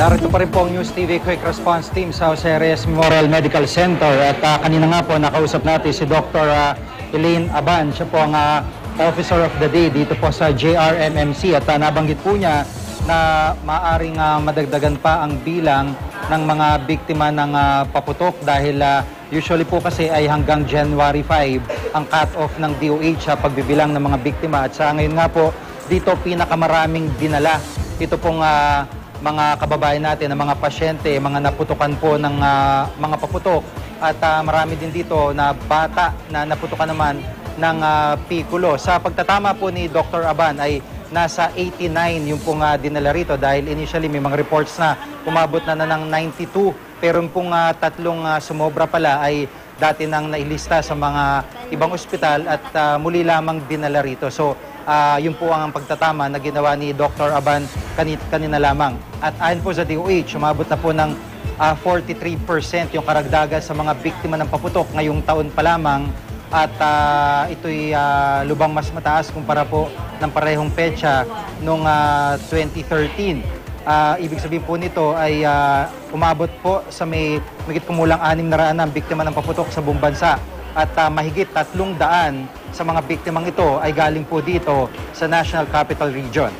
Narito pa rin po ang News TV Quick Response Team sa Jose Reyes Memorial Medical Center at ah, kanina nga po nakausap natin si Dr. ah, Elaine Aban. Siya po ang ah, Officer of the Day dito po sa JRMMC at ah, nabanggit po niya na maaring ah, madagdagan pa ang bilang ng mga biktima ng ah, paputok dahil ah, usually po kasi ay hanggang January 5 ang cut-off ng DOH sa pagbibilang ng mga biktima at sa ngayon nga po dito pinakamaraming dinala ito pong ah, mga kababayan natin, ng mga pasyente, mga naputukan po ng ah, mga paputok. At ah, marami din dito na bata na naputukan naman ng ah, pikulo. Sa pagtatama po ni Dr. Aban ay nasa 89 yung pong ah, dinala rito dahil initially may mga reports na umabot na na ng 92 pero yung pong ah, tatlong ah, sumobra pala ay dati nang nailista sa mga ibang ospital at ah, muli lamang dinala rito. So Ah, yun po ang pagtatama na ginawa ni Dr. Aban kanina, kanina lamang. At ayon po sa DOH, umabot na po ng ah, 43% yung karagdagan sa mga biktima ng paputok ngayong taon pa lamang. At ah, ito'y ah, lubang mas mataas kumpara po ng parehong petsa noong ah, 2013. Ah, ibig sabihin po nito ay ah, umabot po sa may magit kumulang 600 na biktima ng paputok sa buong bansa at ah, mahigit tatlong daan sa mga biktimang ito ay galing po dito sa National Capital Region.